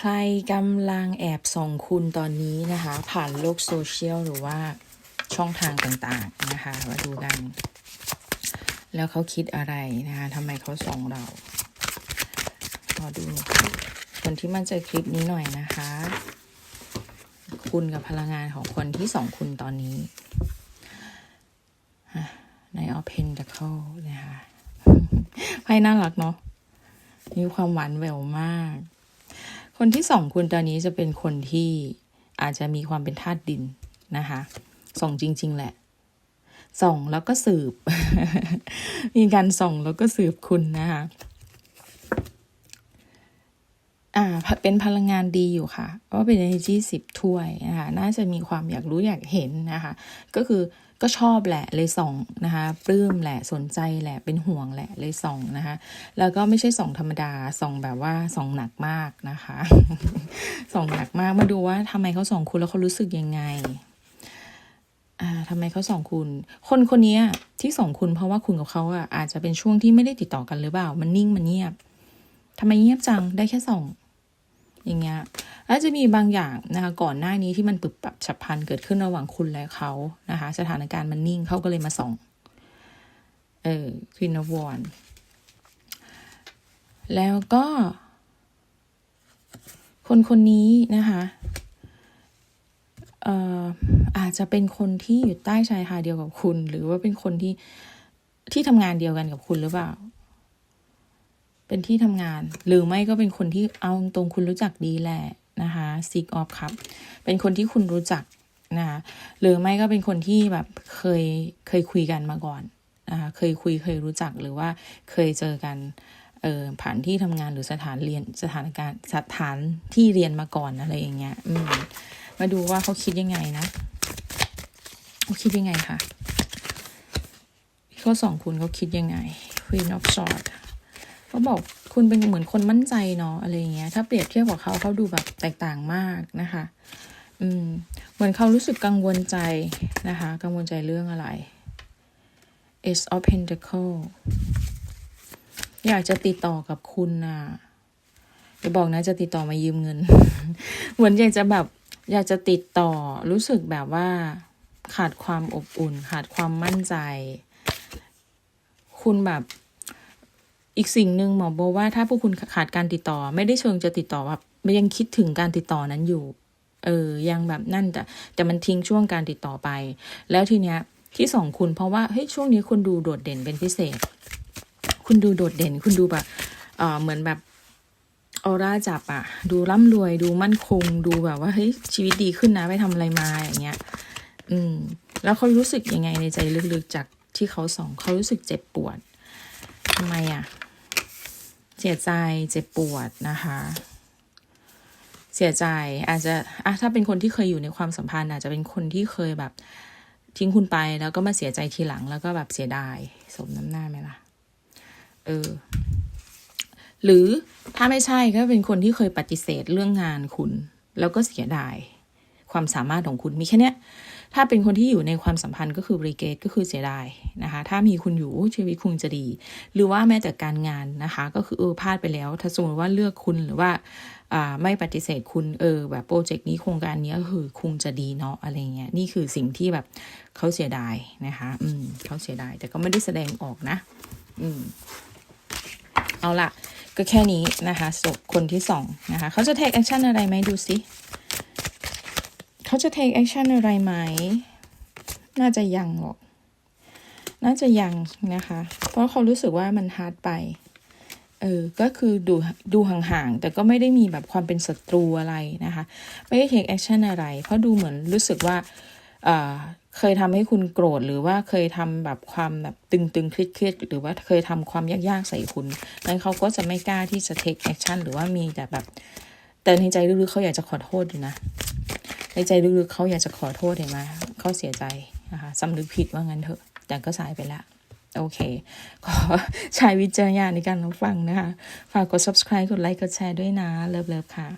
ใครกำลังแอบส่องคุณตอนนี้นะคะ ผ่านโลกโซเชียลหรือว่าช่องทางต่างๆนะคะมาดูกัน แล้วเขาคิดอะไรนะคะทำไมเขาส่องเรารอดูคนที่มันเจอคลิปนี้หน่อยนะคะ คุณกับพลังงานของคนที่สองคุณตอนนี้ในออเพนตะเข้านะคะไพ่น่ารักเนาะมีความหวานแหววมาก คนที่สองคุณตอนนี้จะเป็นคนที่อาจจะมีความเป็นธาตุดินนะคะส่องจริง ๆ แหละ ส่องแล้วก็สืบ มีการส่องแล้วก็สืบคุณนะคะ อ่า เป็นพลังงานดีอยู่ค่ะเพราเป็น energy สิบถ้วยนะคะน่าจะมีความอยากรู้อยากเห็นนะคะ ก็คือก็ชอบแหละเลยส่องนะคะปลื้มแหละสนใจแหละเป็นห่วงแหละเลยส่องนะคะ แล้วก็ไม่ใช่ส่องธรรมดาส่องแบบว่าส่องหนักมากนะคะส่องหนักมากมาดูว่าทำไมเขาส่องคุณแล้วเขารู้สึกยังไงอ่าทำไมเขาส่องคุณ คนคนนี้ที่ส่องคุณเพราะว่าคุณกับเขาอะอาจจะเป็นช่วงที่ไม่ได้ติดต่อกันหรือเปล่า มันนิ่งมันเงียบทำไมเงียบจังได้แค่ส่อง อย่างเงี้ยแล้วจะมีบางอย่างนะคะก่อนหน้านี้ที่มันปรับปรับฉับพลันเกิดขึ้นระหว่างคุณและเขานะคะ สถานการณ์มันนิ่งเขาก็เลยมาส่องเออควินวอนแล้วก็ คนคนนี้นะคะเอ่ออาจจะเป็นคนที่อยู่ใต้ชายหาดเดียวกับคุณ หรือว่าเป็นคนที่ที่ทำงานเดียวกันกับคุณหรือเปล่า เป็นที่ทำงาน หรือไม่ก็เป็นคนที่เอาตรงคุณรู้จักดีแหละนะคะซิกออฟครับ เป็นคนที่คุณรู้จักนะคะหรือไม่ก็เป็นคนที่แบบเคยเคยคุยกันมาก่อนนะคะเคยคุยเคยรู้จักหรือว่าเคยเจอกันเออผ่านที่ทำงานหรือสถานเรียนสถานการณ์สถานที่เรียนมาก่อนอะไรอย่างเงี้ยอืมมาดูว่าเขาคิดยังไงนะเขาคิดยังไงคะเขาสองคุณเขาคิดยังไง Queen of Swords เขาบอกคุณเป็นเหมือนคนมั่นใจเนาะอะไรเงี้ย ถ้าเปรียบเทียบกับเขาเขาดูแบบแตกต่างมากนะคะ อืม เหมือนเขารู้สึกกังวลใจนะคะ กังวลใจเรื่องอะไร Ace of Pentacle อยากจะติดต่อกับคุณนะ่ะจะบอกนะจะติดต่อมายืมเงิน เหมือนอยากจะแบบ อยากจะติดต่อรู้สึกแบบว่า ขาดความอบอุ่น ขาดความมั่นใจ คุณแบบ อีกสิ่งหนึ่งหมอบอกว่าถ้าพวกคุณขาดการติดต่อ ไม่ได้เชิงจะติดต่อแบบไม่ยังคิดถึงการติดต่อนั้นอยู่ เออ ยังแบบนั่นแต่แต่มันทิ้งช่วงการติดต่อไป แล้วทีเนี้ยที่สองคุณเพราะว่าเฮ้ยช่วงนี้คุณดูโดดเด่นเป็นพิเศษ คุณดูโดดเด่น คุณดูแบบเออเหมือนแบบออร่าจับอะดูร่ำรวย ดูมั่นคง ดูแบบว่าเฮ้ยชีวิตดีขึ้นนะไปทำอะไรมาอย่างเงี้ย อืม แล้วเขารู้สึกยังไงในใจลึกๆจากที่เขาสองเขารู้สึกเจ็บปวดทำไมอะ เสียใจเจ็บปวดนะคะ เสียใจอาจจะอะถ้าเป็นคนที่เคยอยู่ในความสัมพันธ์ อาจจะเป็นคนที่เคยแบบทิ้งคุณไปแล้วก็มาเสียใจทีหลังแล้วก็แบบเสียดายสมน้ำหน้าไหมล่ะ เออ หรือถ้าไม่ใช่ก็เป็นคนที่เคยปฏิเสธเรื่องงานคุณ แล้วก็เสียดาย ความสามารถของคุณมีแค่เนี้ย ถ้าเป็นคนที่อยู่ในความสัมพันธ์ก็คือบริเกตก็คือเสียดายนะคะ ถ้ามีคุณอยู่ชีวิตคุณจะดี หรือว่าแม้แต่การงานนะคะ ก็คือเออพลาดไปแล้ว ถ้าสมมติว่าเลือกคุณหรือว่าไม่ปฏิเสธคุณเออแบบโปรเจกต์นี้โครงการนี้คือคงจะดีเนาะอะไรเงี้ยนี่คือสิ่งที่แบบเขาเสียดายนะคะ อืมเขาเสียดาย แต่ก็ไม่ได้แสดงออกนะ อืมเอาละก็แค่นี้นะคะศพคนที่สองนะคะเขาจะ take action อะไรไหมดูสิ เขาจะ take action อะไรไหม น่าจะยังหรอก น่าจะยังนะคะ เพราะเขารู้สึกว่ามันฮาร์ดไป เออ ก็คือดูดูห่างๆ แต่ก็ไม่ได้มีแบบความเป็นศัตรูอะไรนะคะ ไม่ได้ take action อะไร เพราะดูเหมือนรู้สึกว่าเออเคยทำให้คุณโกรธหรือว่าเคยทำแบบความแบบตึงๆ เครียดๆ หรือว่าเคยทำความยากๆ ใส่คุณนั้นเขาก็จะไม่กล้าที่จะ take action หรือว่ามีแต่แบบ แต่ในใจลึกๆเขาอยากจะขอโทษอยู่นะ ในใจลึกๆเขาอยากจะขอโทษเห็นไหมเขาเสียใจนะคะสำนึกผิดว่างั้นเถอะแต่ก็สายไปแล้วโอเค ขอใช้วิจารณญาณในการรับฟังนะคะ ฝากกด subscribe กดไลค์กดแชร์ด้วยนะ เลิฟๆค่ะ